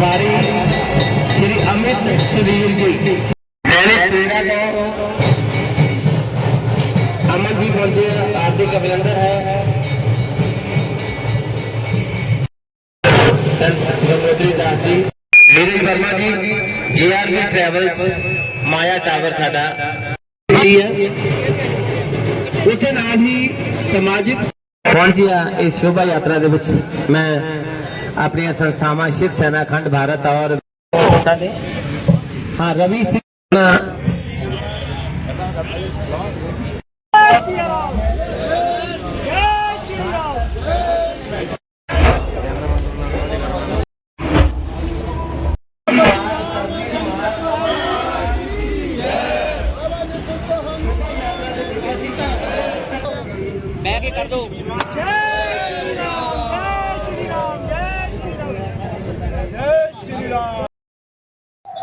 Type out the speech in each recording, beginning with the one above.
ਪਟਵਾਰੀ Shri Amit severe ਜੀ ਦੈਨਿਕ ਸਵੇਰਾ ਤੋਂ ਅਮਨ ਜੀ ਪਹੁੰਚੇ ਆਰਥਿਕ ਅਭਿਨੰਦਨ ਹੈ ਸਰ ਜਮੋਦਰੀ ਦਾਸ ਜੀ ਨੀਰਜ ਵਰਮਾ ਜੀ ਜੀਆਰਬੀ ਟਰੈਵਲਸ ਮਾਇਆ ਟਾਵਰ ਸਾਡਾ ਕੀ ਹੈ ਉਸੇ ਨਾਲ ਹੀ ਸਮਾਜਿਕ ਪਹੁੰਚਿਆ ਇਸ ਸ਼ੋਭਾ ਯਾਤਰਾ ਦੇ ਵਿੱਚ ਮੈਂ ਆਪਣੀਆਂ ਸੰਸਥਾਵਾਂ ਸ਼ਿਵ ਸੈਨਾ ਖੰਡ ਭਾਰਤ ਔਰ ਸਾਡੇ ਹਾਂ ਰਵੀ ਸਿੰਘ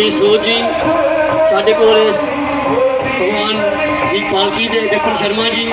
ਮਨੀਸ਼ ਸੂਦ ਜੀ। ਸਾਡੇ ਕੋਲ ਇਸ ਭਗਵਾਨ ਦੀ ਪਾਲਕੀ ਦੇ ਵਿਪਨ ਸ਼ਰਮਾ ਜੀ।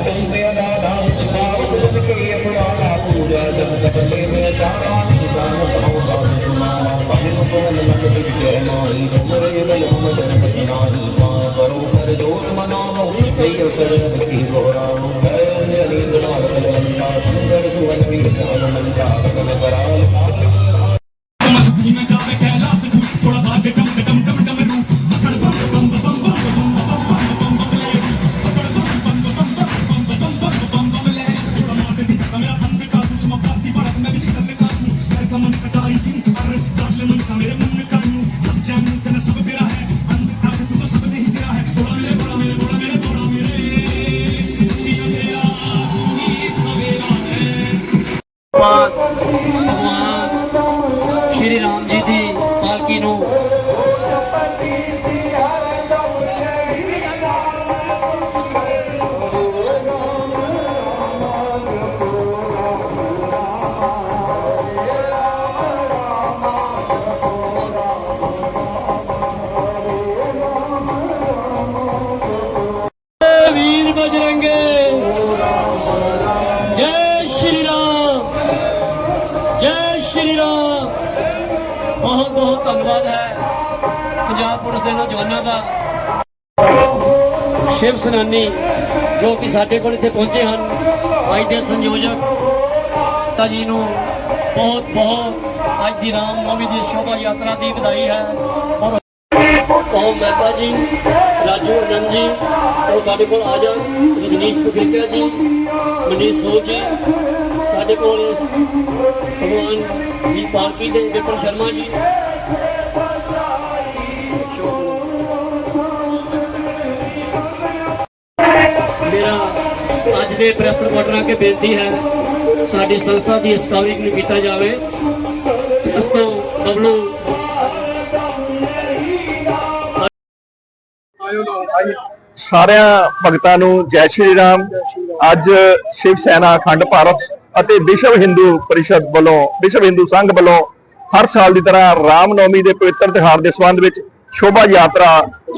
नाई डोमर लयम जनपत नाई मां करो पर जोत मनाओ नैय सरन की गोराणु भय नींद नाल कलवंता सुंदर सुवन भी नाम मंजा कम कराल मजबून जावे कैलाश थोड़ा बाज कम कम कम कम ਭਗਵਾਨ ਪੁਲਿਸ ਦੇ ਨੌਜਵਾਨਾਂ ਦਾ ਸ਼ਿਵ ਸੈਨਾਨੀ ਜੋ ਕਿ ਸਾਡੇ ਕੋਲ ਇੱਥੇ ਪਹੁੰਚੇ ਹਨ, ਅੱਜ ਦੇ ਸੰਯੋਜਕ ਤਾਂ ਜੀ ਨੂੰ ਬਹੁਤ ਬਹੁਤ ਅੱਜ ਦੀ ਰਾਮ ਨੌਮੀ ਦੀ ਸ਼ੋਭਾ ਯਾਤਰਾ ਦੀ ਵਧਾਈ ਹੈ। ਔਰ ਉਹ ਮਹਿਤਾ ਜੀ, ਰਾਜੂ ਅਨੰਦ ਜੀ ਉਹ ਸਾਡੇ ਕੋਲ ਆ ਜਾਣ ਰਜਨੀਸ਼ ਪੁਖਿਆ ਜੀ, ਮਨੀਸ਼ ਸੋ ਜੀ, ਸਾਡੇ ਕੋਲ ਭਗਵਾਨ ਜੀ ਪਾਲਕੀ ਦੇ ਵਿਪਨ ਸ਼ਰਮਾ ਜੀ ਅੱਜ ਦੇ ਪ੍ਰੈਸ ਰਿਪੋਰਟਰਾਂ ਅੱਗੇ ਬੇਨਤੀ ਹੈ, ਸਾਡੀ ਸੰਸਥਾ ਦੀ ਸਟੋਰੀ ਨੂੰ ਕੀਤਾ ਜਾਵੇ। ਇਸ ਤੋਂ ਬਬਲੂ ਸਾਰਿਆਂ ਭਗਤਾਂ ਨੂੰ ਜੈ ਸ਼੍ਰੀ ਰਾਮ। ਅੱਜ ਸ਼ਿਵ ਸੈਨਾ ਅਖੰਡ ਭਾਰਤ ਅਤੇ ਵਿਸ਼ਵ ਹਿੰਦੂ ਪਰਿਸ਼ਦ ਵੱਲੋਂ, ਵਿਸ਼ਵ ਹਿੰਦੂ ਸੰਘ ਵੱਲੋਂ ਹਰ ਸਾਲ ਦੀ ਤਰ੍ਹਾਂ ਰਾਮ ਨੌਮੀ ਦੇ ਪਵਿੱਤਰ ਤਿਉਹਾਰ ਦੇ ਸੰਬੰਧ ਵਿੱਚ ਸ਼ੋਭਾ ਯਾਤਰਾ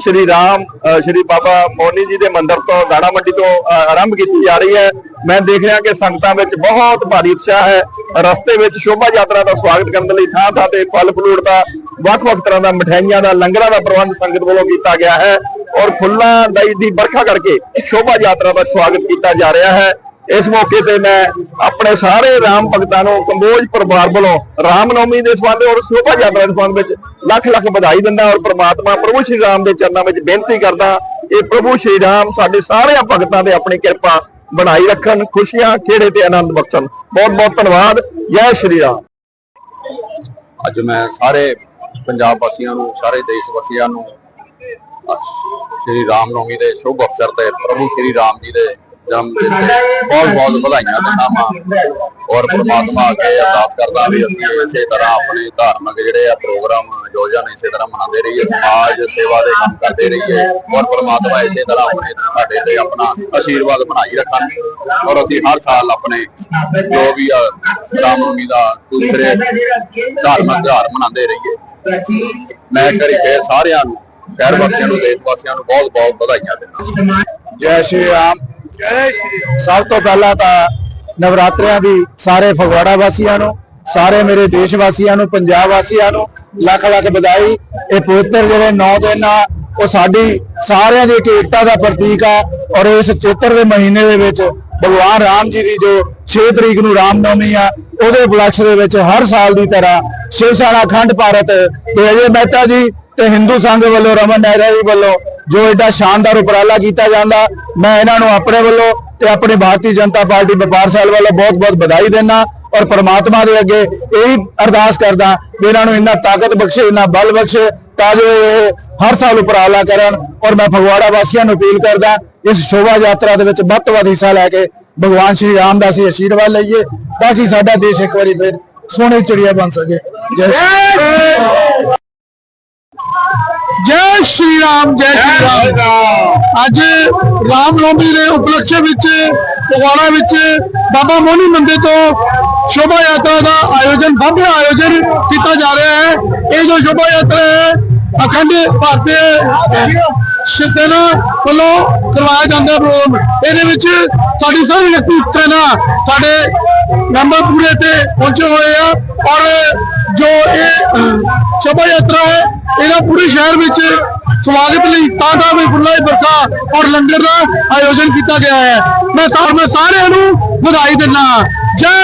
ਸ਼੍ਰੀ ਰਾਮ ਸ਼੍ਰੀ ਬਾਬਾ ਮੋਨੀ ਜੀ ਦੇ ਮੰਦਿਰ ਤੋਂ ਦਾਣਾ ਮੰਡੀ ਤੋਂ ਆਰੰਭ ਕੀਤੀ ਜਾ ਰਹੀ ਹੈ। ਮੈਂ ਦੇਖ ਰਿਹਾ ਕਿ ਸੰਗਤਾਂ ਵਿੱਚ ਬਹੁਤ ਭਾਰੀ ਉਤਸ਼ਾਹ ਹੈ। ਰਸਤੇ ਵਿੱਚ ਸ਼ੋਭਾ ਯਾਤਰਾ ਦਾ ਸਵਾਗਤ ਕਰਨ ਦੇ ਲਈ ਥਾਂ ਥਾਂ ਤੇ ਫਲ ਫਲੂਟ ਦਾ, ਵੱਖ-ਵੱਖ ਤਰ੍ਹਾਂ ਦਾ ਮਠਿਆਈਆਂ ਦਾ, ਲੰਗਰਾਂ ਦਾ ਪ੍ਰਬੰਧ ਸੰਗਤ ਵੱਲੋਂ ਕੀਤਾ ਗਿਆ ਹੈ। ਔਰ ਫੁੱਲਾਂ ਦੀ ਦੀ ਵਰਖਾ ਕਰਕੇ ਸ਼ੋਭਾ ਯਾਤਰਾ ਦਾ ਸਵਾਗਤ ਕੀਤਾ ਜਾ ਰਿਹਾ ਹੈ। ਇਸ ਮੌਕੇ ਤੇ ਮੈਂ ਆਪਣੇ ਸਾਰੇ ਰਾਮ ਭਗਤਾਂ ਨੂੰ ਕੰਬੋਜ ਪਰਿਵਾਰ ਵੱਲੋਂ ਰਾਮ ਨੌਮੀ ਦੇ ਸੰਬੰਧ ਔਰ ਸ਼ੋਭਾ ਯਾਤਰਾ ਦੇ ਸੰਬੰਧ ਵਿੱਚ ਲੱਖ ਲੱਖ ਵਧਾਈ ਦਿੰਦਾ ਔਰ ਪ੍ਰਮਾਤਮਾ ਪ੍ਰਭੂ ਸ਼੍ਰੀ ਰਾਮ ਦੇ ਚਰਨਾਂ ਵਿੱਚ ਬੇਨਤੀ ਕਰਦਾ, ਇਹ ਪ੍ਰਭੂ ਸ਼੍ਰੀ ਰਾਮ ਸਾਡੇ ਸਾਰੇ ਭਗਤਾਂ ਦੇ ਆਪਣੀ ਕਿਰਪਾ ਬਣਾਈ ਰੱਖਣ, ਖੁਸ਼ੀਆਂ ਖੇੜੇ ਤੇ ਆਨੰਦ ਬਖਸ਼ਣ। ਬਹੁਤ ਬਹੁਤ ਧੰਨਵਾਦ, ਜੈ ਸ਼੍ਰੀ ਰਾਮ। ਅੱਜ ਮੈਂ ਸਾਰੇ ਪੰਜਾਬ ਵਾਸੀਆਂ ਨੂੰ, ਸਾਰੇ ਦੇਸ਼ ਵਾਸੀਆਂ ਨੂੰ, ਸ਼੍ਰੀ ਰਾਮ ਨੌਮੀ ਦੇ ਸ਼ੁਭ ਅਵਸਰ ਤੇ ਪ੍ਰਭੂ ਸ਼੍ਰੀ ਰਾਮ ਜੀ ਦੇ ਜਨਮ ਦਿਨ ਤੇ ਬਹੁਤ ਬਹੁਤ ਵਧਾਈਆਂ ਦਿੰਦਾ ਹਾਂ ਔਰ ਪ੍ਰਮਾਤਮਾ ਅੱਗੇ ਅਰਦਾਸ ਕਰਦਾ ਵੀ ਅਸੀਂ ਇਸੇ ਤਰ੍ਹਾਂ ਆਪਣੇ ਧਾਰਮਿਕ ਜਿਹੜੇ ਆ ਪ੍ਰੋਗਰਾਮ ਯੋਜਨ ਇਸੇ ਤਰ੍ਹਾਂ ਮਨਾਉਂਦੇ ਰਹੀਏ, ਸਮਾਜ ਸੇਵਾ ਦੇ ਕੰਮ ਕਰਦੇ ਰਹੀਏ। ਔਰ ਪ੍ਰਮਾਤਮਾ ਇਸੇ ਤਰ੍ਹਾਂ ਆਪਣੇ ਸਾਡੇ ਤੇ ਆਪਣਾ ਆਸ਼ੀਰਵਾਦ ਬਣਾਈ ਰੱਖਣ। ਔਰ ਅਸੀਂ ਹਰ ਸਾਲ ਆਪਣੇ ਜੋ ਵੀ ਆ ਰਾਮ ਨਵਮੀ ਦਾ ਦੂਸਰੇ ਧਾਰਮਿਕ ਤਿਉਹਾਰ ਮਨਾਉਂਦੇ ਰਹੀਏ। ਮੈਂ ਕਰੀ ਫੇਰ ਸਾਰਿਆਂ ਨੂੰ, ਸ਼ਹਿਰ ਵਾਸੀਆਂ ਨੂੰ, ਦੇਸ਼ ਵਾਸੀਆਂ ਨੂੰ ਬਹੁਤ ਬਹੁਤ ਵਧਾਈਆਂ ਦਿੰਦਾ। ਜੈ ਸ਼੍ਰੀ ਰਾਮ। ਸਭ ਤੋਂ ਪਹਿਲਾਂ ਤਾਂ ਨਵਰਾਤਰਿਆਂ ਦੀ ਸਾਰੇ ਫਗਵਾੜਾ ਵਾਸੀਆਂ ਨੂੰ, ਸਾਰੇ ਮੇਰੇ ਦੇਸ਼ ਵਾਸੀਆਂ ਨੂੰ, ਪੰਜਾਬ ਵਾਸੀਆਂ ਨੂੰ ਲੱਖ ਲੱਖ ਵਧਾਈ। ਇਹ ਪਵਿੱਤਰ ਜਿਹੜੇ ਨੌ ਦਿਨ ਆ, ਉਹ ਸਾਡੀ ਸਾਰਿਆਂ ਦੀ ਏਕਤਾ ਦਾ ਪ੍ਰਤੀਕ ਆ ਔਰ ਇਸ ਚੇਤਰ ਦੇ ਮਹੀਨੇ ਦੇ ਵਿੱਚ ਭਗਵਾਨ ਰਾਮ ਜੀ ਦੀ ਜੋ 6 ਤਰੀਕ ਨੂੰ ਰਾਮਨਵਮੀ ਆ, ਉਹਦੇ ਉਪਲਕਸ਼ ਦੇ ਵਿੱਚ ਹਰ ਸਾਲ ਦੀ ਤਰ੍ਹਾਂ ਸ਼ਿਵ ਸੈਨਾ ਅਖੰਡ ਭਾਰਤ। ਤੇ ਅਜੇ ਮਹਿਤਾ ਜੀ ਤੇ ਹਿੰਦੂ ਸੰਘ ਵੱਲੋਂ, ਰਮਨ ਨਹਿਰਾ ਜੀ ਵੱਲੋਂ ਜੋ ਐਡਾ ਸ਼ਾਨਦਾਰ ਉਪਰਾਲਾ ਕੀਤਾ ਜਾਂਦਾ, ਮੈਂ ਇਹਨਾਂ ਨੂੰ ਆਪਣੇ ਵੱਲੋਂ ਤੇ ਆਪਣੀ ਭਾਰਤੀ ਜਨਤਾ ਪਾਰਟੀ ਵਪਾਰ ਸੈਲ ਵੱਲੋਂ ਬਹੁਤ-ਬਹੁਤ ਵਧਾਈ ਦਿੰਦਾ ਔਰ ਪਰਮਾਤਮਾ ਦੇ ਅੱਗੇ ਇਹੀ ਅਰਦਾਸ ਕਰਦਾ ਵੀ ਇਹਨਾਂ ਨੂੰ ਇੰਨਾ ਤਾਕਤ ਬਖਸ਼ੇ, ਇੰਨਾ ਬਲ ਬਖਸ਼ੇ ਤਾਂ ਜੋ ਇਹ ਹਰ ਸਾਲ ਉਪਰਾਲਾ ਕਰਨ ਔਰ ਮੈਂ ਫਗਵਾੜਾ ਵਾਸੀਆਂ ਨੂੰ ਅਪੀਲ ਕਰਦਾ, ਇਸ ਸ਼ੋਭਾ ਯਾਤਰਾ ਦੇ ਵਿੱਚ ਵੱਧ ਤੋਂ ਵੱਧ ਹਿੱਸਾ ਲੈ ਕੇ ਭਗਵਾਨ ਸ਼੍ਰੀ ਰਾਮ ਦਾ ਅਸੀਂ ਆਸ਼ੀਰਵਾਦ ਲਈਏ ਤਾਂ ਕਿ ਸਾਡਾ ਦੇਸ਼ ਇੱਕ ਵਾਰੀ ਫਿਰ ਸੋਹਣੀ ਚਿੜੀਆ ਬਣ ਸਕੇ। ਜੈ ਜੈ ਸ਼੍ਰੀ ਰਾਮ ਜੈ ਸ਼੍ਰੀ ਰਾਮ। ਅੱਜ ਰਾਮ ਨਵਮੀ ਦੇ ਉਪਲਕਸ਼ ਵਿੱਚ ਫਗਵਾੜਾ ਵਿੱਚ ਬਾਬਾ ਮੋਹਨੀ ਮੰਦਿਰ ਤੋਂ ਸ਼ੋਭਾ ਯਾਤਰਾ ਦਾ ਆਯੋਜਨ ਭव्य ਆਯੋਜਨ ਕੀਤਾ ਜਾ ਰਿਹਾ ਹੈ। ਇਹ ਜੋ ਸ਼ੋਭਾ ਯਾਤਰਾ ਹੈ ਅਖੰਡ ਭਾਰਤੀ ਸ਼ਿਵਸੈਨਾ ਵੱਲੋਂ ਕਰਵਾਇਆ ਜਾਂਦਾ ਪ੍ਰੋਗਰਾਮ। ਇਹਦੇ ਵਿੱਚ ਸਾਡੀ ਸਾਰੀ ਸ਼ਕਤੀ ਸੈਨਾ ਸਾਡੇ ਮੈਂਬਰ ਪੂਰੇ ਤੇ ਪਹੁੰਚੇ ਹੋਏ ਆ। ਔਰ ਜੋ ਇਹ ਸ਼ੋਭਾ ਯਾਤਰਾ ਹੈ ਇਹਦਾ ਪੂਰੇ ਸ਼ਹਿਰ ਵਿੱਚ ਸਵਾਗਤ ਲਈ ਤਾਂਡਾ ਵੀ ਫੁੱਲਾਂ ਦੀ ਵਰਖਾ ਔਰ ਲੰਗਰ ਦਾ ਆਯੋਜਨ ਕੀਤਾ ਗਿਆ ਹੈ। ਮੈਂ ਸਾਰ ਸਾਰਿਆਂ ਨੂੰ ਵਧਾਈ ਦਿੰਦਾ ਜੈ